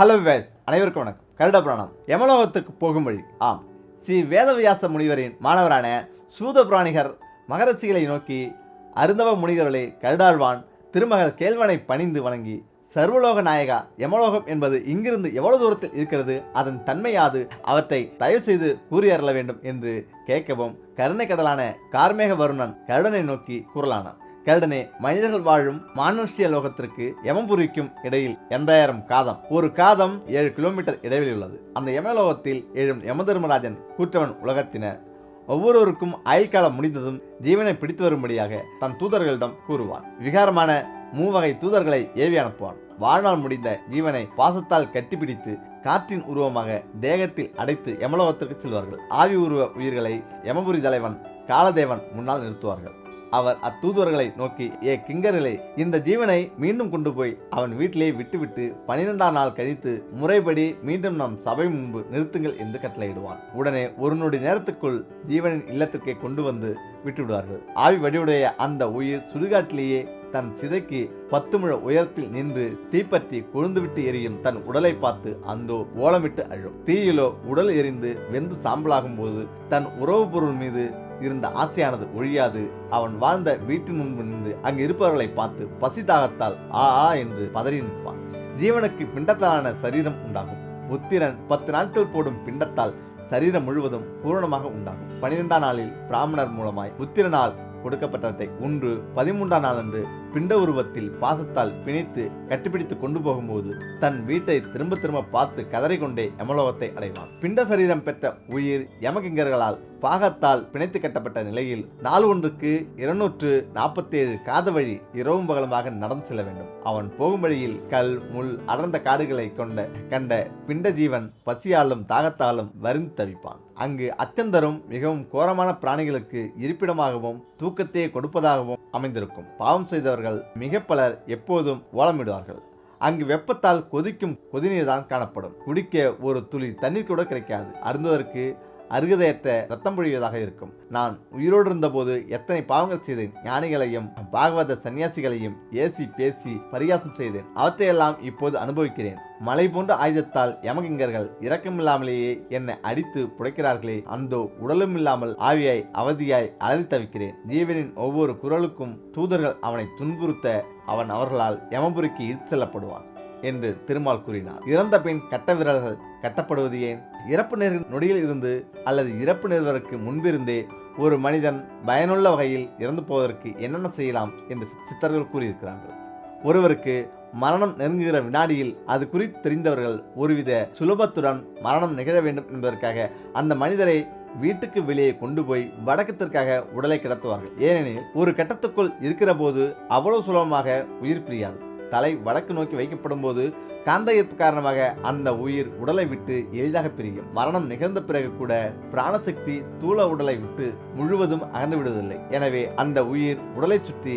Hello ways அனைவருக்கும் வணக்கம். கருட புராணம். யமலோகத்துக்கு போகும் வழி. ஆம். ஸ்ரீ வேதவியாச முனிவரின் மாணவரான சூத புராணிகர் மகரட்சிகளை நோக்கி அருந்தவ முனிவர்களே கருடாழ்வான் திருமகள் கேள்வனை பணிந்து வணங்கி சர்வலோக நாயகா யமலோகம் என்பது இங்கிருந்து எவ்வளவு தூரத்தில் இருக்கிறது அதன் தன்மையாது அவற்றை தயவு செய்து கூறியறல வேண்டும் என்று கேட்கவும் கருணை கடலான கார்மேக வருணன் கருடனை நோக்கி கூறலானான். கருடனே மனிதர்கள் வாழும் மானுஷ்ய லோகத்திற்கு யமபுரிக்கும் இடையில் எண்பதாயிரம் காதம். ஒரு காதம் ஏழு கிலோமீட்டர் இடைவெளி உள்ளது. அந்த யமலோகத்தில் எழும் யமதர்மராஜன் கூற்றவன் உலகத்தினர். ஒவ்வொருவருக்கும் ஆயுள்காலம் முடிந்ததும் ஜீவனை பிடித்து வரும்படியாக தன் தூதர்களிடம் கூறுவான். விகாரமான மூவகை தூதர்களை ஏவி அனுப்புவான். வாழ்நாள் முடிந்த ஜீவனை பாசத்தால் கட்டிப்பிடித்து காற்றின் உருவமாக தேகத்தில் அடைத்து யமலோகத்திற்கு செல்வார்கள். ஆவி உருவ உயிர்களை யமபுரி தலைவன் காலதேவன் முன்னால் நிறுத்துவார்கள். அவர் அத்தூதுவர்களை நோக்கி ஏ கிங்கர்களே இந்த ஜீவனை மீண்டும் கொண்டு போய் அவன் வீட்டிலே விட்டுவிட்டு பனிரெண்டாம் நாள் கழித்து முறைப்படி மீண்டும் நம் சபை முன்பு நிறுத்துங்கள் என்று கட்டளையிடுவான். உடனே ஒரு நொடி நேரத்துக்குள் ஜீவனின் இல்லத்திற்கே கொண்டு வந்து விட்டுவிடுவார்கள். ஆவி வடிவுடைய அந்த உயிர் சுடுகாட்டிலேயே தன் சிதைக்கு பத்து முழ உயரத்தில் நின்று தீப்பற்றி கொழுந்துவிட்டு எரியும் தன் உடலை பார்த்து அந்தோ ஓலமிட்டு அழும். தீயிலோ உடல் எரிந்து வெந்து சாம்பலாகும் போது தன் உறவு பொருள் மீது இருந்த ஆசையானது ஒழியாது. அவன் வாழ்ந்த வீட்டின் முன்பு நின்று அங்கு இருப்பவர்களை பார்த்து பசி தாகத்தால் ஆ ஆ என்று பதறி நிற்பான். ஜீவனுக்கு பிண்டத்தாலான சரீரம் உண்டாகும். புத்திரன் பத்து நாட்கள் போடும் பிண்டத்தால் சரீரம் முழுவதும் பூரணமாக உண்டாகும். பனிரெண்டாம் நாளில் பிராமணர் மூலமாய் புத்திரனால் கொடுக்கப்பட்டதை ஒன்று பதிமூன்றாம் நாளன்று பிண்ட உருவத்தில் பாசத்தால் பிணைத்து கட்டிப்பிடித்து கொண்டு போகும்போது தன் வீட்டை திரும்ப திரும்ப பார்த்து கதறிக்கொண்டே யமலோகத்தை அடைவான். பிண்ட சரீரம் பெற்ற உயிர் யமகிங்கர்களால் பாகத்தால் பிணைத்து கட்டப்பட்ட நிலையில் நாள் ஒன்றுக்கு இருநூற்று நாற்பத்தி ஏழு காத வழி இரவும் பகலுமாக நடந்து செல்ல வேண்டும். அவன் போகும் வழியில் கல் முள் அடர்ந்த காடுகளை கொண்ட கண்ட பிண்ட ஜீவன் பசியாலும் தாகத்தாலும் வருந்து தவிப்பான். அங்கு அச்சந்தரும் மிகவும் கோரமான பிராணிகளுக்கு இருப்பிடமாகவும் தூக்கத்தையே கொடுப்பதாகவும் அமைந்திருக்கும். பாவம் செய்தவர் செய்தவர்கள் மிக பலர் எப்போதும் ஓலமிடுவார்கள். அங்கு வெப்பத்தால் கொதிக்கும் கொதிநீர் தான் காணப்படும். குடிக்க ஒரு துளி தண்ணீர் கூட கிடைக்காது. அருந்துவதற்கு அருகதையற்ற ரத்தம் பொழிவதாக இருக்கும். நான் உயிரோடு இருந்தபோது எத்தனை பாவங்கள் செய்தேன். ஞானிகளையும் பாகவத சன்னியாசிகளையும் ஏசி பேசி பரிகாசம் செய்தேன். அவற்றையெல்லாம் இப்போது அனுபவிக்கிறேன். மலை போன்ற ஆயுதத்தால் யமகிங்கர்கள் இரக்கமில்லாமலேயே என்னை அடித்து புடைக்கிறார்களே அந்தோ உடலும் இல்லாமல் ஆவியாய் அவதியாய் அலறி தவிக்கிறேன். ஜீவனின் ஒவ்வொரு குரலுக்கும் தூதர்கள் அவனை துன்புறுத்த அவன் அவர்களால் யமபுரிக்கு இழுத்து செல்லப்படுவான். என்று திருமால் கூறினார். இறந்த பின் கட்ட விரல்கள் கட்டப்படுவது ஏன்? இறப்பு நேர் நொடியில் இருந்து அல்லது இறப்பு நேர்வதற்கு முன்பிருந்தே ஒரு மனிதன் பயனுள்ள வகையில் இறந்து போவதற்கு என்னென்ன செய்யலாம் என்று சித்தர்கள் கூறியிருக்கிறார்கள். ஒருவருக்கு மரணம் நெருங்குகிற வினாடியில் அது குறித்து தெரிந்தவர்கள் ஒருவித சுலபத்துடன் மரணம் நிகழ வேண்டும் என்பதற்காக அந்த மனிதரை வீட்டுக்கு வெளியே கொண்டு போய் வடக்கத்திற்காக உடலை கிடத்துவார்கள். ஏனெனில் ஒரு கட்டத்துக்குள் இருக்கிற போது அவ்வளவு சுலபமாக உயிர் பிரியாது. தலை வடக்கு நோக்கி வைக்கப்படும் போது காந்த ஈர்ப்பு காரணமாக அந்த உயிர் உடலை விட்டு எளிதாக பிரியும். மரணம் நிகழ்ந்த பிறகு கூட பிராணசக்தி தூள உடலை விட்டு முழுவதும் அகன்று விடுவதில்லை. எனவே அந்த உயிர் உடலை சுற்றி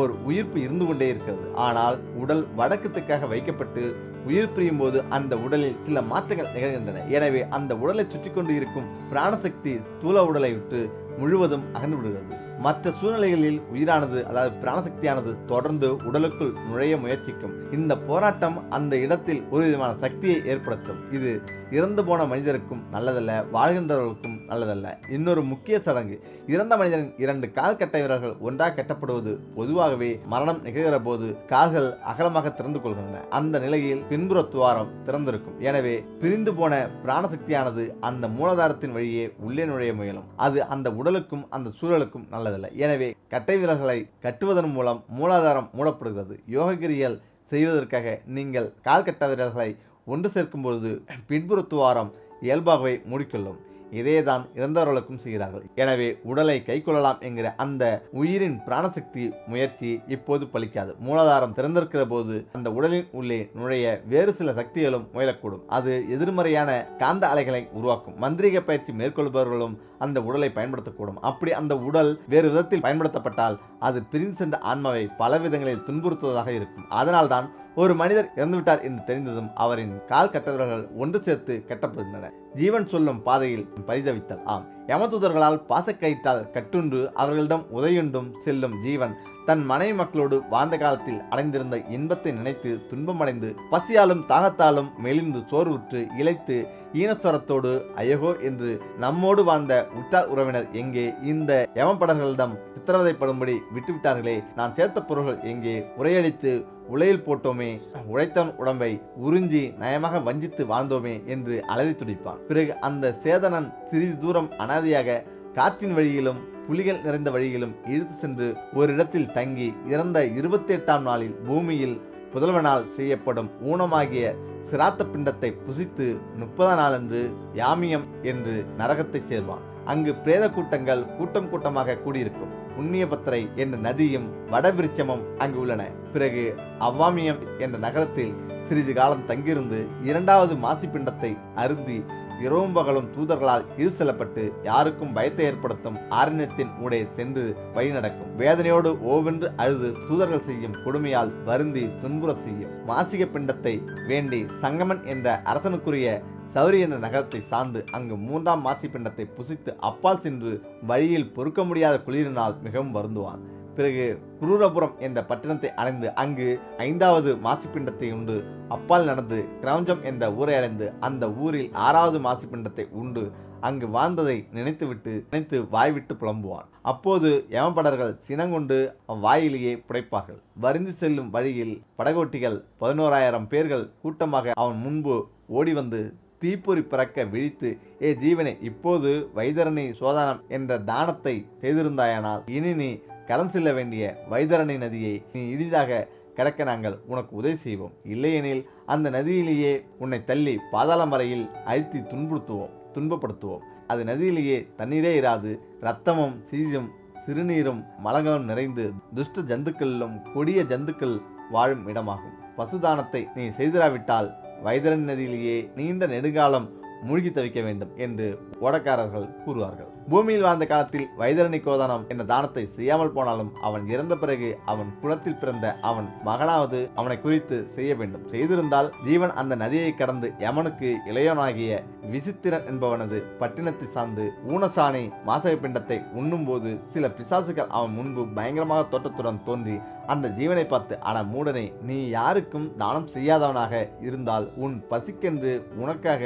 ஓர் உயிர்ப்பு இருந்து கொண்டே இருக்கிறது. ஆனால் உடல் வடக்கத்துக்காக வைக்கப்பட்டு உயிர் பிரியும் போது அந்த உடலில் சில மாற்றங்கள் நிகழ்கின்றன. எனவே அந்த உடலை சுற்றி கொண்டு இருக்கும் பிராணசக்தி தூள உடலை விட்டு முழுவதும் அகன்று விடுகிறது. மற்ற சூழ்நிலைகளில் உயிரானது அதாவது பிராணசக்தியானது தொடர்ந்து உடலுக்குள் நுழைய முயற்சிக்கும். இந்த போராட்டம் அந்த இடத்தில் ஒரு விதமான சக்தியை ஏற்படுத்தும். இது இறந்து போன மனிதருக்கும் நல்லதல்ல வாழ்கின்றவர்களுக்கும் நல்லதல்ல இன்னொரு முக்கிய சடங்கு. இறந்த மனிதனின் இரண்டு கால் கட்டை விரல்கள் ஒன்றாக கட்டப்படுவது பொதுவாகவே மரணம் நிகழ்கிற போது கால்கள் அகலமாக திறந்து கொள்கின்றன. அந்த நிலையில் பின்புற துவாரம் திறந்திருக்கும். எனவே பிரிந்து போன பிராணசக்தியானது அந்த மூலாதாரத்தின் வழியே உள்ளே நுழைய முயலும். அது அந்த உடலுக்கும் அந்த சூழலுக்கும் நல்லதல்ல. எனவே கட்டை விரல்களை கட்டுவதன் மூலம் மூலாதாரம் மூடப்படுகிறது. யோககிரியல் செய்வதற்காக நீங்கள் கால் கட்ட விரல்களை ஒன்று சேர்க்கும் பொழுது பின்புற துவாரம் இயல்பாகவே மூடிக்கொள்ளும். இதேதான் இறந்தவர்களுக்கும் செய்கிறார்கள். எனவே உடலை கைக்கொள்ளலாம் என்கிற அந்த உயிரின் பிராணசக்தி முயற்சி இப்போது பலிக்காது. மூலாதாரம் திறந்திருக்கிற போது அந்த உடலின் உள்ளே நுழைய வேறு சில சக்திகளும் முயலக்கூடும். அது எதிர்மறையான காந்த அலைகளை உருவாக்கும். மந்திரிக பயிற்சி மேற்கொள்பவர்களும் அந்த உடலை பயன்படுத்தக்கூடும். அப்படி அந்த உடல் வேறு விதத்தில் பயன்படுத்தப்பட்டால் அது பிரிந்து சென்ற ஆன்மாவை பல விதங்களில் துன்புறுத்துவதாக இருக்கும். அதனால்தான் ஒரு மனிதர் இறந்துவிட்டார் என்று தெரிந்ததும் அவரின் கால் கட்டவர்கள் ஒன்று சேர்த்து கட்டப்படுகின்றன. ஜீவன் சொல்லும் பாதையில் பரிதவித்தல். ஆம். யமதூதர்களால் பாசக்கயிற்றால் கட்டுண்டு அவர்களிடம் உதையுண்டும் செல்லும் ஜீவன் தன் மனைவி மக்களோடு வாழ்ந்த காலத்தில் அடைந்திருந்த இன்பத்தை நினைத்து துன்பமடைந்து பசியாலும் தாகத்தாலும் மெலிந்து சோர்வுற்று இழைத்து ஈனஸ்வரத்தோடு அயகோ என்று நம்மோடு வாழ்ந்த உற்றார் உறவினர் எங்கே? இந்த யமப்படர்களிடம் சித்திரவதைப்படும்படி விட்டுவிட்டார்களே. நான் சேர்த்த பொருள்கள் எங்கே? உரையடித்து உலையில் போட்டோமே. உழைத்தவன் உடம்பை உறிஞ்சி நயமாக வஞ்சித்து வாழ்ந்தோமே என்று அலறி துடிப்பான். பிறகு அந்த சேதனன் சிறிது தூரம் அனாதையாக காற்றின் வழியிலும் புலிகள் நிறைந்த வழியிலும் இழுத்து சென்று ஓரிடத்தில் தங்கி இறந்த இருபத்தி எட்டாம் நாளில் பூமியில் புதல்வனால் செய்யப்படும் ஊனமாகிய சிராத்த பிண்டத்தை புசித்து முப்பதாம் நாளன்று யாமியம் என்று நரகத்தைச் சேர்வான். அங்கு பிரேத கூட்டங்கள் கூட்டம் கூட்டமாக கூடியிருக்கும். புண்ணியபத்திரை என்ற நதியும் வடவிருச்சமும் அங்கு உள்ளன. பிறகு அவ்வாமியம் என்ற நகரத்தில் சிறிது காலம் தங்கியிருந்து இரண்டாவது மாசி பிண்டத்தை அருந்தி இரவும் பகலும் தூதர்களால் இழு செல்லப்பட்டு யாருக்கும் பயத்தை ஏற்படுத்தும் ஆரண்யத்தின் ஊடே சென்று வழி நடக்கும் வேதனையோடு ஓவென்று அழுது தூதர்கள் செய்யும் கொடுமையால் வருந்தி துன்புற செய்யும். மாசிக பிண்டத்தை வேண்டி சங்கமன் என்ற அரசனுக்குரிய சௌரி என்ற நகரத்தை சார்ந்து அங்கு மூன்றாம் மாசி பிண்டத்தை புசித்து அப்பால் சென்று வழியில் பொறுக்க முடியாத குளிரினால் மிகவும் வருந்துவான். பிறகு குரூரபுரம் என்ற பட்டணத்தை அடைந்து அங்கு ஐந்தாவது மாசிப்பிண்டத்தை உண்டு. அப்பால் நடந்து கிரௌஞ்சம் என்ற ஊரை அடைந்து அந்த ஊரில் ஆறாவது மாசிப்பிண்டத்தை உண்டு. அங்கு வாழ்ந்ததை நினைத்துவிட்டு நினைத்து வாய்விட்டு புலம்புவான். அப்போது யமபடர்கள் சினங்கொண்டு அவ்வாயிலேயே புடைப்பார்கள். வரிந்து செல்லும் வழியில் படகோட்டிகள் பதினோராயிரம் பேர்கள் கூட்டமாக அவன் முன்பு ஓடி வந்து தீப்பொறி பிறக்க விழித்து ஏ ஜீவனே இப்போது வைதரணி சோதானம் என்ற தானத்தை செய்திருந்தாயானால் இனி நீ கடன் செல்ல வேண்டிய வைதரணி நதியை நீ இனிதாக கடக்க நாங்கள் உனக்கு உதவி செய்வோம். இல்லையெனில் அந்த நதியிலேயே உன்னை தள்ளி பாதாளம் வரையில் அழுத்தி துன்புறுத்துவோம் துன்பப்படுத்துவோம். அது நதியிலேயே தண்ணீரே இராது. இரத்தமும் சீஜும் சிறுநீரும் மலங்களும் நிறைந்து துஷ்ட ஜந்துக்களிலும் கொடிய ஜந்துக்கள் வாழும் இடமாகும். பசுதானத்தை நீ செய்திராவிட்டால் வைதரன் நதியிலேயே நீண்ட நெடுங்காலம் மூழ்கி தவிக்க வேண்டும் என்று ஓடக்காரர்கள் கூறுவார்கள். பூமியில் வாழ்ந்த காலத்தில் வைதரணி கோதானம் என்ற தானத்தை செய்யாமல் போனாலும் அவன் இறந்த பிறகு அவன் குலத்தில் பிறந்த அவன் மகனாவது அவனை குறித்து செய்ய வேண்டும். செய்திருந்தால் ஜீவன் அந்த நதியை கடந்து யமனுக்கு இளையவனாகிய விசித்திரன் என்பவனது பட்டினத்தை சார்ந்து ஊனசாணி மாசக பிண்டத்தை உண்ணும்போது சில பிசாசுகள் அவன் முன்பு பயங்கரமாக தோற்றத்துடன் தோன்றி அந்த ஜீவனை பார்த்து ஆன மூடனை நீ யாருக்கும் தானம் செய்யாதவனாக இருந்தால் உன் பசிக்கென்று உனக்காக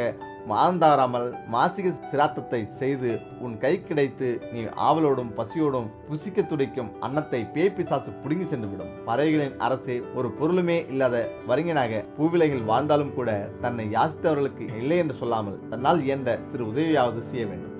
மாந்தாராமல் மாசிக சிராத்தத்தை செய்து உன் கை கிடைத்து நீ ஆவலோடும் பசியோடும் புசிக்க துடிக்கும் அன்னத்தை பேப்பி சாசு புடுங்கி சென்றுவிடும். பறவைகளின் அரசே ஒரு பொருளுமே இல்லாத வரிஞனாக பூவிலைகள் வாழ்ந்தாலும் கூட தன்னை யாசித்தவர்களுக்கு இல்லை என்று சொல்லாமல் தன்னால் இயன்ற சிறு உதவியாவது செய்ய வேண்டும்.